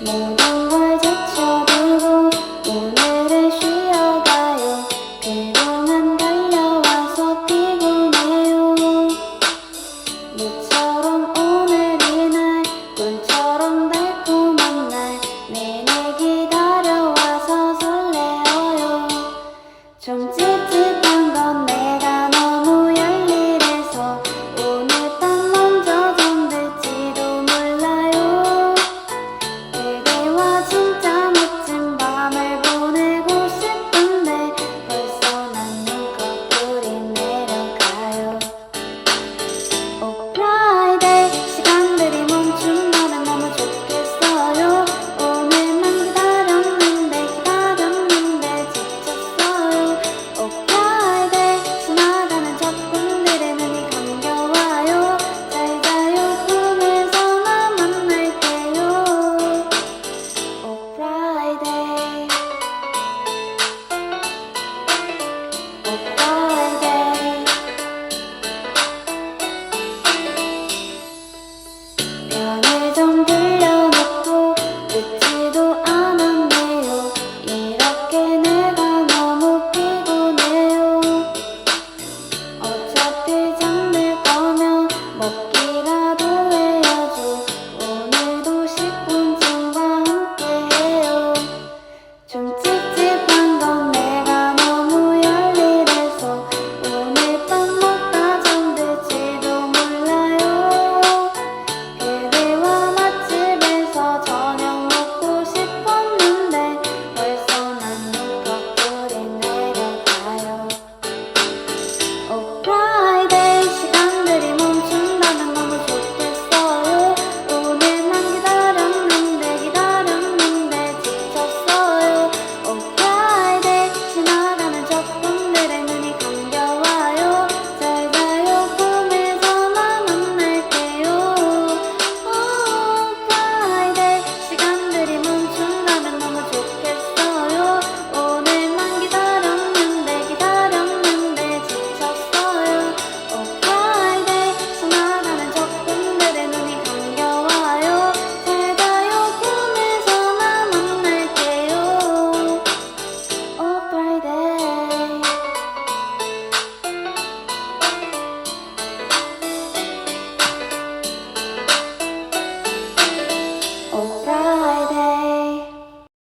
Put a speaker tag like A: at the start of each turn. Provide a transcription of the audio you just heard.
A: 모두가 지쳐들고 오늘을 쉬어가요. 그동안 달려와서 피곤해요. 모처럼 오늘이 날 꿈처럼 달콤한 날 내내 기다려와서 설레어요. 정지지